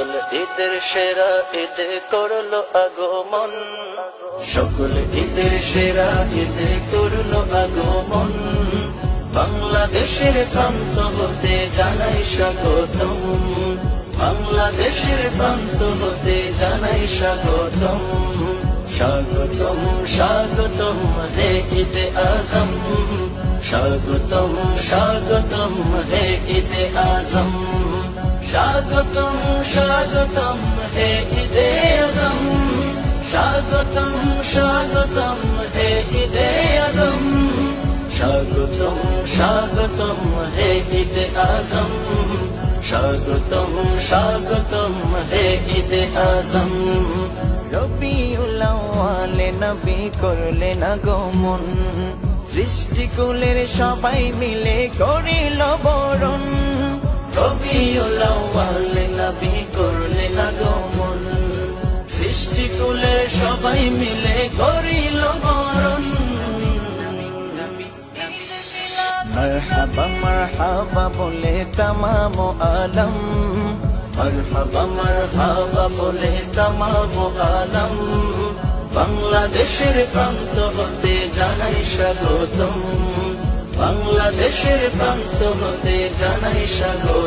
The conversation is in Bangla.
সকল ঈদের সেরা ঈদে করল আগমন। সকল ঈদের সেরা ঈদে করল আগমন। বাংলাদেশের প্রান্ত হতে জানাই স্বাগতম। বাংলাদেশের প্রান্ত হতে জানাই স্বাগতম। স্বাগতম স্বাগতম হে ঈদে আজম। স্বাগতম স্বাগতম হে ঈদে আজম। স্বাগতম স্বাগতম হে ঈদে আজম স্বাগতম স্বাগতম হে ঈদে আজম স্বাগতম স্বাগতম হে ঈদে আজম স্বাগতম স্বাগতম হে ঈদে আজম রবিউল আউয়ালে নবী করলেন আগমন সৃষ্টিকুলের সবাই মিলে করিল বরণ। নবী করলেন আগমন সৃষ্টিকুলের সবাই মিলে করিল মারহাবা বলে আলম। বলে আলম। বাংলাদেশের প্রান্ত হতে জানাই স্বাগতম। বাংলাদেশের প্রান্ত হতে জানাই স্বাগত